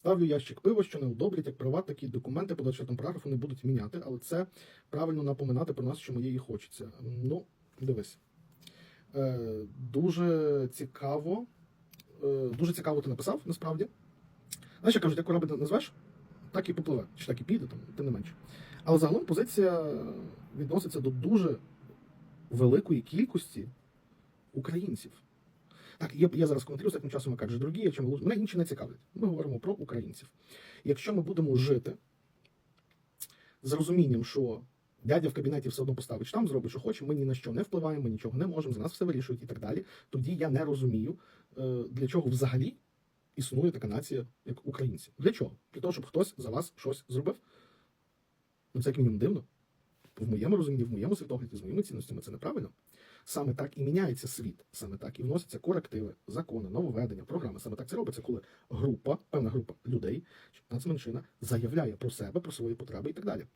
Ставлю ящик пива, що не одобрять як права, такі документи по 24 параграфу не будуть міняти, але це правильно напоминати про нас, що моє і хочеться. Ну, дивись. Е, дуже цікаво. Е, дуже цікаво ти написав, насправді. Знаєш, я кажуть, як корабль назвеш, так і попливе, чи так і піде, там, тим не менше. Але загалом позиція відноситься до дуже великої кількості українців. Так, я, я зараз коментую, таким часом кажу, другі, я чому мене інші не цікавлять. Ми говоримо про українців. Якщо ми будемо жити з розумінням, що дядя в кабінеті все одно поставить штамп, зробить, що хоче, ми ні на що не впливаємо, ми нічого не можемо, за нас все вирішують і так далі. Тоді я не розумію, е, для чого взагалі існує така нація, як українці. Для чого? Для того, щоб хтось за вас щось зробив. Ну це як мінімум дивно. В моєму розумінні, в моєму світогляді, з моїми цінностями це неправильно. Саме так і міняється світ, саме так і вносяться корективи, закони, нововведення, програми. Саме так це робиться, коли група, певна група людей, нацменшина, заявляє про себе, про свої потреби і так далі.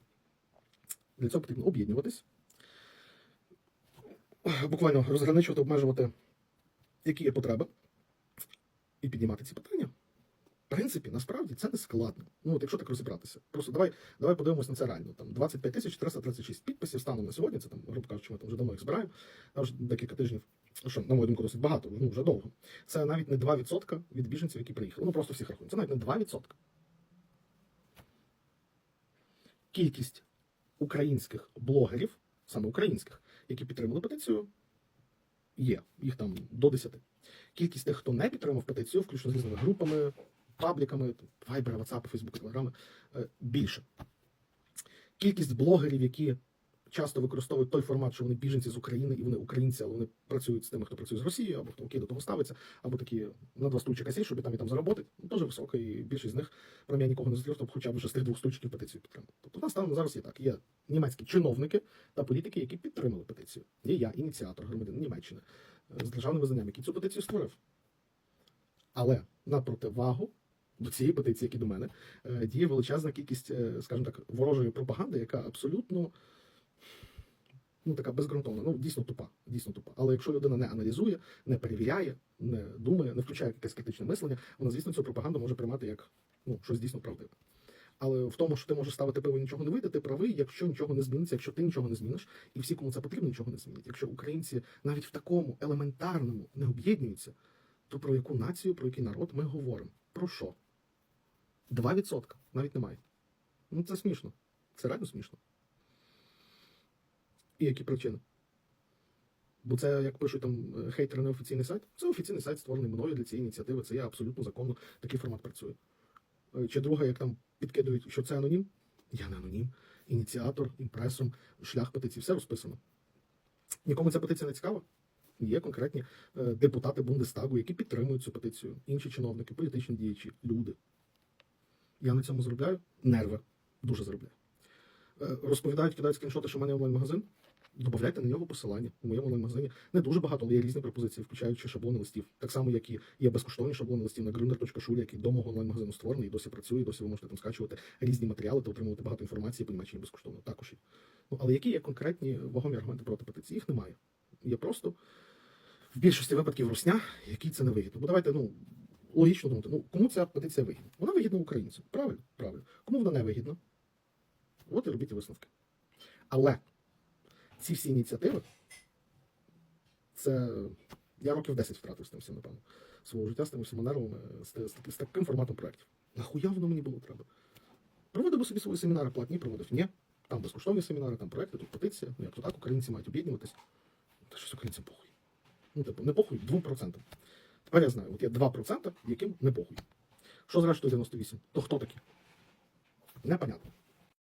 Для цього потрібно об'єднуватись, буквально розграничувати, обмежувати, які є потреби, і піднімати ці питання. Принципі, насправді це не складно. Ну, от якщо так розібратися. Просто давай, давай подивимось на це реально. Там 25 тисяч 436 підписів станом на сьогодні. Це там, грубо кажучи, ми там вже давно їх збираємо. Там вже декілька тижнів, що, на мою думку, досить багато, ну вже довго. Це навіть не 2% від біженців, які приїхали. Ну просто всіх рахуємо. Це навіть не 2%. Кількість українських блогерів, саме українських, які підтримали петицію, є. Їх там до 10. Кількість тих, хто не підтримав петицію, включно з різними групами, пабліками, вайбери, ватсапи, фейсбуки, телеграми, е, більше. Кількість блогерів, які часто використовують той формат, що вони біженці з України і вони українці, але вони працюють з тими, хто працює з Росією, або хто окей до того ставиться, або такі на два стульчика сі, щоб там і там заробити. Ну, дуже висока, і більшість з них, прям я нікого не зустрів, хоча б вже з тих двох стульчиків петицію підтримав. Тобто в нас там зараз є так. Є німецькі чиновники та політики, які підтримали петицію. Є я, ініціатор, громадянин Німеччини е, з державним визнанням, який цю петицію створив. Але на противагу до цієї петиції, як і до мене, е, діє величезна кількість, е, скажімо так, ворожої пропаганди, яка абсолютно ну, така безґрунтовна, ну дійсно тупа, дійсно тупа. Але якщо людина не аналізує, не перевіряє, не думає, не включає якесь критичне мислення, вона, звісно, цю пропаганду може приймати як ну, щось дійсно правдиве. Але в тому, що ти можеш ставити пиво і нічого не вийде, ти правий, якщо нічого не зміниться, якщо ти нічого не зміниш, і всі, кому це потрібно, нічого не змінять. Якщо українці навіть в такому елементарному не об'єднуються, то про яку націю, про який народ ми говоримо? Про що? 2% навіть немає. Ну це смішно. Це реально смішно. І які причини? Бо це, як пишуть там е, хейтери на офіційний сайт, це офіційний сайт, створений мною для цієї ініціативи. Це є абсолютно законно, такий формат працює. Е, Чи друга, як там підкидують, що це анонім? Я не анонім. Ініціатор, імпресум, шлях петиції, все розписано. Нікому ця петиція не цікава. Є конкретні е, депутати Бундестагу, які підтримують цю петицію, інші чиновники, політичні діячі, люди. Я на цьому заробляю нерви. Дуже заробляю. Е, Розповідають, кидають скріншоти, що в мене онлайн-магазин. Добавляйте на нього посилання. У моєму онлайн-магазині не дуже багато, але є різні пропозиції, включаючи шаблони листів. Так само, як і є безкоштовні шаблони листів на grunder.shul, який до мого онлайн-магазину створений і досі працює, і досі ви можете там скачувати різні матеріали та отримувати багато інформації по Німеччині безкоштовно. Також є. Ну, але які є конкретні вагомі аргументи проти петиції? Їх немає. Є просто в більшості випадків русня, який це не вигідно. Бо давайте, ну, логічно думати, ну кому ця петиція вигідна? Вона вигідна українцям. Правильно? Правильно. Кому вона не вигідна? От і робіть висновки. Але ці всі ініціативи, це я років 10 втратив з тим всім, напевно, свого життя з тими всіма нервами, з, з, з таким форматом проєктів. Нахуя воно мені було треба? Проводив би собі свої семінари платні, проводив. Ні. Там безкоштовні семінари, там проекти, тут петиція. Ну як то так, українці мають об'єднуватись. Та щось українцям похуй. Ну, типу, не похуй 2%. Тепер я знаю, от є 2%, яким не похуй. Що зрештою 98? То хто такі? Непонятно.